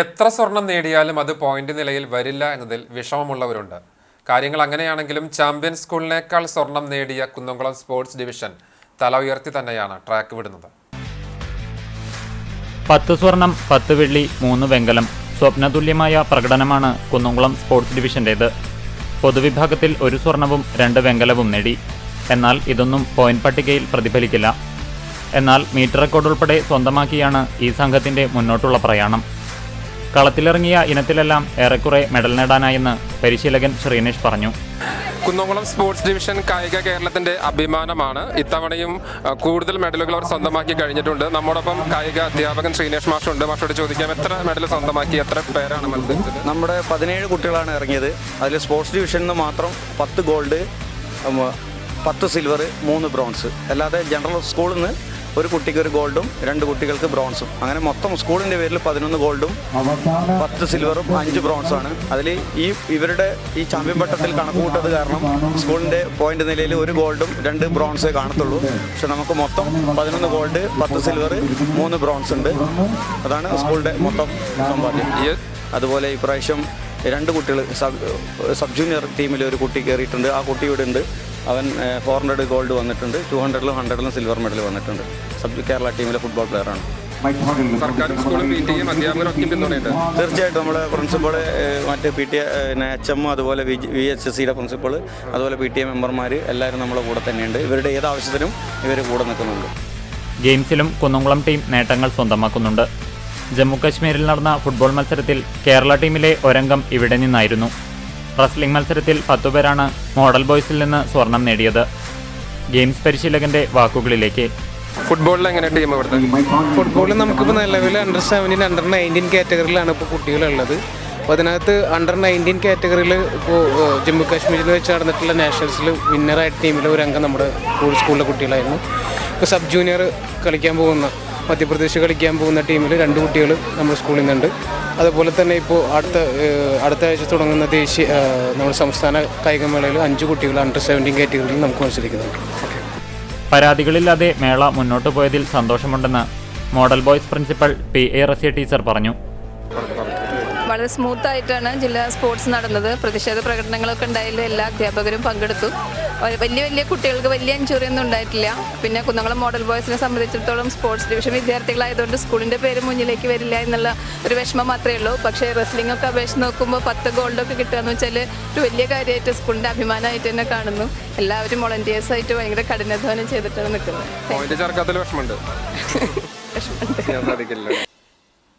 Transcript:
എത്ര സ്വർണം നേടിയാലും അത് പോയിന്റ് നിലയിൽ വരില്ല എന്നതിൽ വിഷമമുള്ളവരുണ്ട്. കാര്യങ്ങൾ അങ്ങനെയാണെങ്കിലും ചാമ്പ്യൻ സ്കൂളിനേക്കാൾ സ്വർണം നേടിയ കുന്നംകുളം സ്പോർട്സ് ഡിവിഷൻ തല ഉയർത്തി തന്നെയാണ് ട്രാക്ക് വിടുന്നത്. പത്ത് സ്വർണം പത്ത് വെള്ളി മൂന്ന് വെങ്കലം സ്വപ്നതുല്യമായ പ്രകടനമാണ് കുന്നംകുളം സ്പോർട്സ് ഡിവിഷന്റേത് പൊതുവിഭാഗത്തിൽ ഒരു സ്വർണവും രണ്ട് വെങ്കലവും നേടി. എന്നാൽ ഇതൊന്നും പോയിന്റ് പട്ടികയിൽ പ്രതിഫലിക്കില്ല. എന്നാൽ മീറ്റർ റെക്കോർഡ് ഉൾപ്പെടെ സ്വന്തമാക്കിയാണ് ഈ സംഘത്തിന്റെ മുന്നോട്ടുള്ള പ്രയാണം. കളത്തിലിറങ്ങിയ ഇനത്തിലെല്ലാം ഏറെക്കുറെ മെഡൽ നേടാനായെന്ന് പരിശീലകൻ ശ്രീനേഷ് പറഞ്ഞു. കുന്നംകുളം സ്പോർട്സ് ഡിവിഷൻ കായിക കേരളത്തിന്റെ അഭിമാനമാണ്. ഇത്തവണയും കൂടുതൽ മെഡലുകൾ അവർ സ്വന്തമാക്കി കഴിഞ്ഞിട്ടുണ്ട്. നമ്മോടൊപ്പം കായിക അധ്യാപകൻ ശ്രീനേഷ് മാഷുണ്ട്. മാഷോട് ചോദിക്കാം എത്ര മെഡൽ സ്വന്തമാക്കി എത്ര പേരാണ് മത്സരിച്ചത്? നമ്മുടെ പതിനേഴ് കുട്ടികളാണ് ഇറങ്ങിയത്. അതിൽ സ്പോർട്സ് ഡിവിഷനിൽ നിന്ന് മാത്രം പത്ത് ഗോൾഡ് പത്ത് സിൽവർ മൂന്ന് ബ്രോൺസ്. അല്ലാതെ ജനറൽ സ്കൂളിൽ നിന്ന് ഒരു കുട്ടിക്ക് ഒരു ഗോൾഡും രണ്ട് കുട്ടികൾക്ക് ബ്രോൺസും അങ്ങനെ മൊത്തം സ്കൂളിന്റെ പേരിൽ പതിനൊന്ന് ഗോൾഡും പത്ത് സിൽവറും അഞ്ച് ബ്രോൺസും ആണ്. അതിൽ ഈ ഇവരുടെ ഈ ചാമ്പ്യൻ പട്ടത്തിൽ കണക്കുകൂട്ടത് കാരണം സ്കൂളിന്റെ പോയിന്റ് നിലയിൽ ഒരു ഗോൾഡും രണ്ട് ബ്രോൺസേ കാണത്തുള്ളൂ. പക്ഷെ നമുക്ക് മൊത്തം പതിനൊന്ന് ഗോൾഡ് പത്ത് സിൽവർ മൂന്ന് ബ്രോൺസ് ഉണ്ട്. അതാണ് സ്കൂളിന്റെ മൊത്തം സമ്പാദ്യം. അതുപോലെ ഇപ്രാവശ്യം രണ്ട് കുട്ടികൾ സബ് സബ് ജൂനിയർ ടീമിൽ ഒരു കുട്ടി കയറിയിട്ടുണ്ട്. ആ കുട്ടി ഇവിടെ ഉണ്ട്. അവൻ ഫോർ ഹൺഡ്രഡ് ഗോൾഡ് വന്നിട്ടുണ്ട്. ടു ഹൺഡ്രഡിലും ഹൺഡ്രഡിലും സിൽവർ മെഡൽ വന്നിട്ടുണ്ട്. സബ് കേരള ടീമിലെ ഫുട്ബോൾ പ്ലെയറാണ് തീർച്ചയായിട്ടും നമ്മുടെ പ്രിൻസിപ്പൾ മറ്റ് പി ടി പിന്നെ എച്ച് എം അതുപോലെ വി വി എച്ച് എസ് സിയുടെ പ്രിൻസിപ്പൾ അതുപോലെ പി ടി എ മെമ്പർമാർ എല്ലാവരും നമ്മുടെ കൂടെ തന്നെയുണ്ട്. ഇവരുടെ ഏത് ആവശ്യത്തിനും ഇവർ കൂടെ നിൽക്കുന്നുണ്ട്. ഗെയിംസിലും കുന്നംകുളം ടീം നേട്ടങ്ങൾ സ്വന്തമാക്കുന്നുണ്ട്. ജമ്മു കാശ്മീരിൽ നടന്ന ഫുട്ബോൾ മത്സരത്തിൽ കേരള ടീമിലെ ഒരംഗം ഇവിടെ നിന്നായിരുന്നു. റസ്ലിംഗ് മത്സരത്തിൽ പത്തുപേരാണ് മോഡൽ ബോയ്സിൽ നിന്ന് സ്വർണം നേടിയത്. ഗെയിംസ് പരിശീലകന്റെ വാക്കുകളിലേക്ക്. ഫുട്ബോളിൽ എങ്ങനെ ടീം ഇവിടുത്തെ? ഫുട്ബോളിൽ നമുക്കിപ്പോൾ നിലവിൽ അണ്ടർ സെവന്റീൻ അണ്ടർ നയന്റീൻ കാറ്റഗറിയിലാണ് ഇപ്പോൾ കുട്ടികളുള്ളത്. അപ്പോൾ അതിനകത്ത് അണ്ടർ നയന്റീൻ കാറ്റഗറിയിൽ ഇപ്പോൾ ജമ്മു കാശ്മീരിൽ വെച്ച് നടന്നിട്ടുള്ള നാഷണൽസിൽ വിന്നറായ ടീമിലെ ഒരു അംഗം നമ്മുടെ സ്കൂൾ- സ്കൂളിലെ കുട്ടികളായിരുന്നു. ഇപ്പോൾ സബ് ജൂനിയർ കളിക്കാൻ പോകുന്ന മധ്യപ്രദേശ് കളിക്കാൻ പോകുന്ന ടീമിൽ രണ്ട് കുട്ടികൾ നമ്മുടെ സ്കൂളിൽ നിന്നുണ്ട്. അതുപോലെ തന്നെ ഇപ്പോൾ അടുത്ത അടുത്ത ആഴ്ച തുടങ്ങുന്ന ദേശീയ നമ്മുടെ സംസ്ഥാന കായികമേളയിൽ അഞ്ച് കുട്ടികൾ അണ്ടർ സെവന്റീൻ കാറ്റഗറിയിൽ നമുക്ക് മത്സരിക്കുന്നുണ്ട്. പരാതികളില്ലാതെ മേള മുന്നോട്ട് പോയതിൽ സന്തോഷമുണ്ടെന്ന് model boys principal P A Rasiya teacher പറഞ്ഞു. വളരെ സ്മൂത്തായിട്ടാണ് ജില്ലാ സ്പോർട്സ് നടന്നത്. പ്രതിഷേധ പ്രകടനങ്ങളൊക്കെ ഉണ്ടായാലും എല്ലാ അധ്യാപകരും പങ്കെടുത്തു. വലിയ വലിയ കുട്ടികൾക്ക് വലിയ ഇഞ്ചുറി ഒന്നും ഉണ്ടായിട്ടില്ല. പിന്നെ കുന്നംകുളം മോഡൽ ബോയ്സിനെ സംബന്ധിച്ചിടത്തോളം സ്പോർട്സ് ഡിവിഷൻ വിദ്യാർത്ഥികളായതുകൊണ്ട് സ്കൂളിന്റെ പേര് മുന്നിലേക്ക് വരില്ല എന്നുള്ള ഒരു വിഷമം മാത്രമേ ഉള്ളൂ. പക്ഷേ റെസ്ലിംഗ് ഒക്കെ അപേക്ഷിച്ച് നോക്കുമ്പോൾ പത്ത് ഗോൾഡൊക്കെ കിട്ടുക എന്ന് വെച്ചാൽ ഒരു വലിയ കാര്യമായിട്ട് സ്കൂളിന്റെ അഭിമാനമായിട്ട് തന്നെ കാണുന്നു. എല്ലാവരും വോളണ്ടിയേഴ്സ് ആയിട്ട് ഭയങ്കര കഠിനാധ്വാനം ചെയ്തിട്ടാണ് നിൽക്കുന്നത് വിഷമമുണ്ട്. സാധിക്കില്ല